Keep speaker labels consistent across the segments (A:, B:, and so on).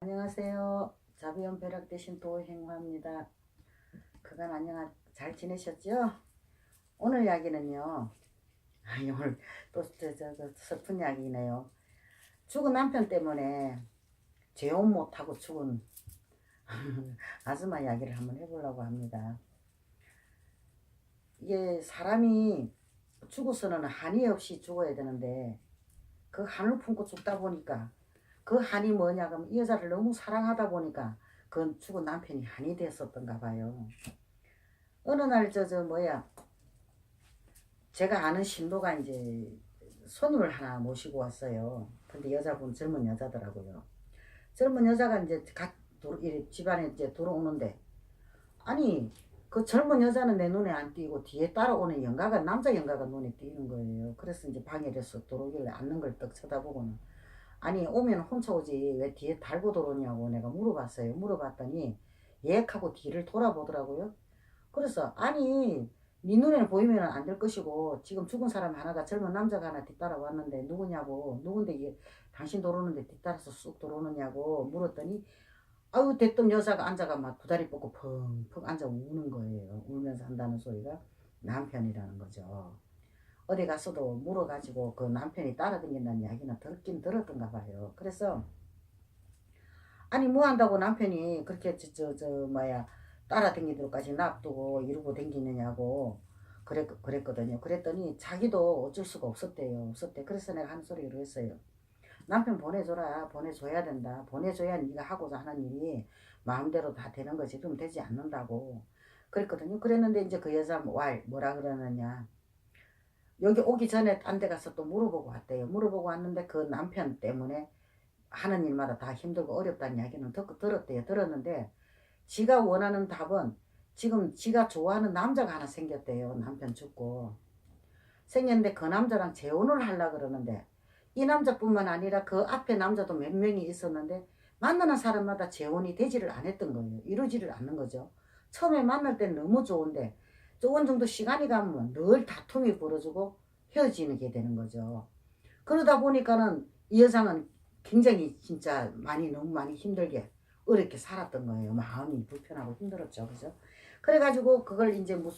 A: 안녕하세요. 자비연 벼락 대신 도행화입니다. 그간 안녕 잘 지내셨죠? 오늘 이야기는요. 아니 오늘 또 저 저, 저, 슬픈 이야기네요. 죽은 남편 때문에 재혼 못하고 죽은 아줌마 이야기를 한번 해보려고 합니다. 이게 사람이 죽어서는 한이 없이 죽어야 되는데 그 한을 품고 죽다 보니까 그 한이 뭐냐 그러면 이 여자를 너무 사랑하다 보니까 그 죽은 남편이 한이 됐었던가 봐요. 어느 날 저 저 뭐야 제가 아는 신도가 이제 손님을 하나 모시고 왔어요. 근데 여자분 젊은 여자더라고요. 젊은 여자가 이제 이 집안에 이제 들어오는데 아니 그 젊은 여자는 내 눈에 안 띄고 뒤에 따라오는 영가가 남자 영가가 눈에 띄는 거예요. 그래서 이제 방에 이래서 들어오길래 앉는 걸 떡 쳐다보고는 아니 오면 혼자 오지 왜 뒤에 달고 들어오냐고 내가 물어봤어요. 물어봤더니 예약하고 뒤를 돌아보더라고요. 그래서 아니 네 눈에는 보이면 안 될 것이고 지금 죽은 사람 하나가 젊은 남자가 하나 뒤따라 왔는데 누구냐고 누군데 이게 당신 들어오는데 뒤따라서 쑥 들어오느냐고 물었더니 아유 대뜸 여자가 앉아가 막 구다리 뻗고 펑펑 앉아 우는 거예요. 울면서 한다는 소리가 남편이라는 거죠. 어디 가서도 물어가지고 그 남편이 따라다닌다는 이야기는 듣긴 들었던가 봐요. 그래서 아니 뭐 한다고 남편이 그렇게 저 저 저 뭐야 따라다니도록까지 놔두고 이러고 댕기느냐고 그랬 그랬거든요. 그랬더니 자기도 어쩔 수가 없었대요. 없었대. 그래서 내가 한 소리를 했어요. 남편 보내줘라. 보내줘야 된다. 보내줘야 네가 하고자 하는 일이 마음대로 다 되는 거지. 그럼 되지 않는다고. 그랬거든요. 그랬는데 이제 그 여자 왈 뭐라 그러느냐. 여기 오기 전에 딴 데 가서 또 물어보고 왔대요. 물어보고 왔는데 그 남편 때문에 하는 일마다 다 힘들고 어렵다는 이야기는 듣고 들었대요. 들었는데 지가 원하는 답은 지금 지가 좋아하는 남자가 하나 생겼대요. 남편 죽고. 생겼는데 그 남자랑 재혼을 하려 그러는데 이 남자뿐만 아니라 그 앞에 남자도 몇 명이 있었는데 만나는 사람마다 재혼이 되지를 않았던 거예요. 이루지를 않는 거죠. 처음에 만날 땐 너무 좋은데 조금 정도 시간이 가면 늘 다툼이 벌어지고 헤어지게 되는 거죠. 그러다 보니까는 이 여성은 굉장히 진짜 많이 너무 많이 힘들게 어렵게 살았던 거예요. 마음이 불편하고 힘들었죠. 그죠? 그래가지고 그걸 이제 무,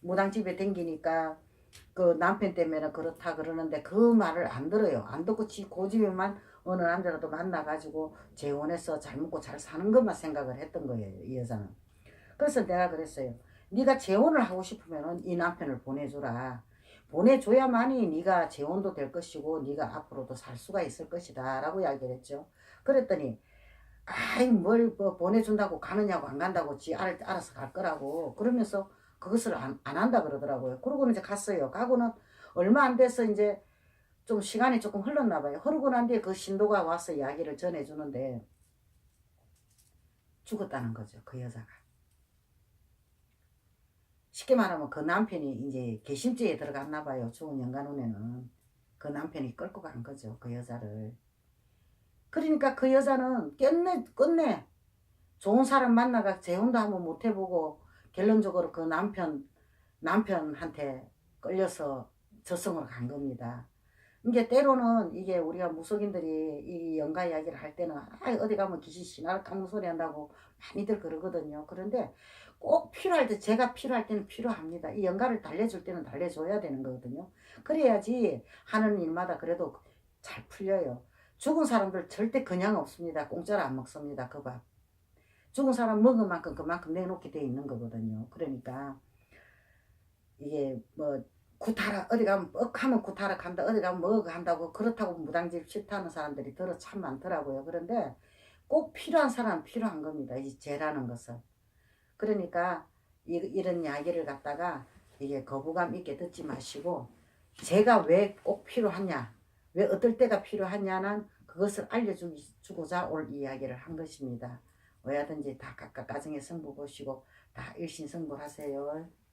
A: 무당집에 댕기니까 그 남편 때문에 그렇다 그러는데 그 말을 안 들어요. 안 듣고 지 고집에만 어느 남자라도 만나가지고 재혼해서 잘 먹고 잘 사는 것만 생각을 했던 거예요. 이 여자는. 그래서 내가 그랬어요. 네가 재혼을 하고 싶으면 이 남편을 보내줘라. 보내줘야만이 네가 재혼도 될 것이고 네가 앞으로도 살 수가 있을 것이다 라고 이야기를 했죠. 그랬더니 아이 뭘 뭐 보내준다고 가느냐고 안 간다고 지 알, 알아서 갈 거라고 그러면서 그것을 안, 안 한다 그러더라고요. 그러고는 이제 갔어요. 가고는 얼마 안 돼서 이제 좀 시간이 조금 흘렀나 봐요. 흐르고 난 뒤에 그 신도가 와서 이야기를 전해주는데 죽었다는 거죠. 그 여자가. 쉽게 말하면 그 남편이 이제 개심죄에 들어갔나 봐요. 죽은 연간운에는. 그 남편이 끌고 간 거죠. 그 여자를. 그러니까 그 여자는 끝내, 끝내 좋은 사람 만나가 재혼도 한번 못 해보고 결론적으로 그 남편, 남편한테 끌려서 저승으로 간 겁니다. 이게 때로는 이게 우리가 무속인들이 이 연가 이야기를 할 때는 아, 어디 가면 귀신 신할 까무 소리 한다고 많이들 그러거든요. 그런데 꼭 필요할 때 제가 필요할 때는 필요합니다. 이 연가를 달래줄 때는 달래줘야 되는 거거든요. 그래야지 하는 일마다 그래도 잘 풀려요. 죽은 사람들 절대 그냥 없습니다. 공짜로 안 먹습니다. 그 밥. 죽은 사람 먹은 만큼 그만큼 내놓게 돼 있는 거거든요. 그러니까 이게 뭐 구타라 어디 가면 뻑하면 구타라 간다 어디 가면 뭐 한다고 그렇다고 무당집 싫다는 사람들이 들어 참 많더라고요. 그런데 꼭 필요한 사람 은 필요한 겁니다. 이 죄라는 것은. 그러니까 이, 이런 이야기를 갖다가 이게 거부감 있게 듣지 마시고 제가 왜 꼭 필요하냐 왜 어떨 때가 필요하냐는 그것을 알려주고자 올 이야기를 한 것입니다. 왜든지 다 각각 가정의 성부 보시고 다 일신성불하세요.